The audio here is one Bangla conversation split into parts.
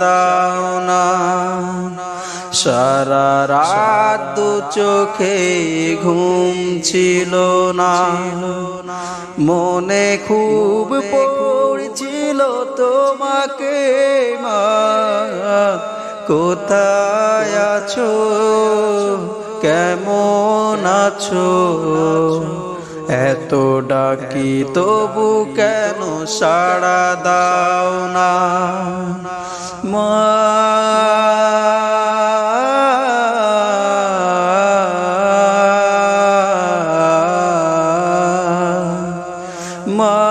দাও না। সারা রাত দু চোখে ঘুম ছিল না। মনে খুব পড়ছিল তোমাকে মা। কোথায় আছো? কেমন আছো? এত ডাকি তবু কেন সাড়া দাও না? মা মা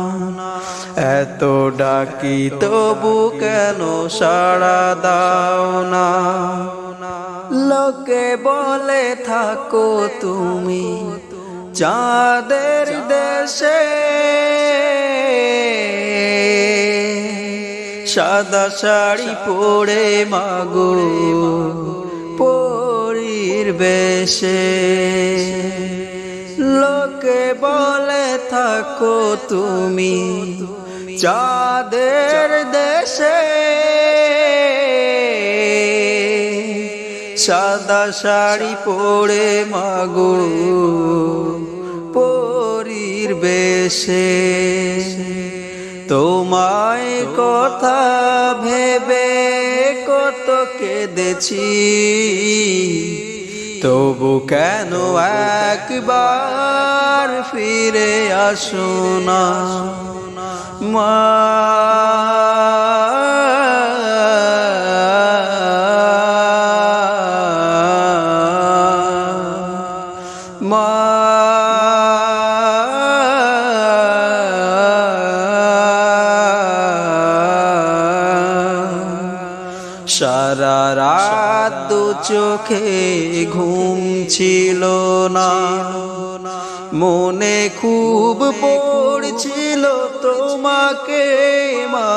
ডাকি, তবু কেন সাড়া দাও না? লোকে বলে, থাকো তুমি চাঁদের দেশে। সাদা শাড়ি পরে মাগো পরীর বেশে। লোকে বলে, থাকো তুমি চাঁদের দেশে সাদা শাড়ি পরে মাগো পরীর বেশে। তোমায় কথা ভেবে কত কেঁদেছি। তবু কেন একবার ফিরে আসো না? মা সারা রাত দু চোখে ঘুম ছিল না। মনে খুব পড়ছিল তোমাকে মা।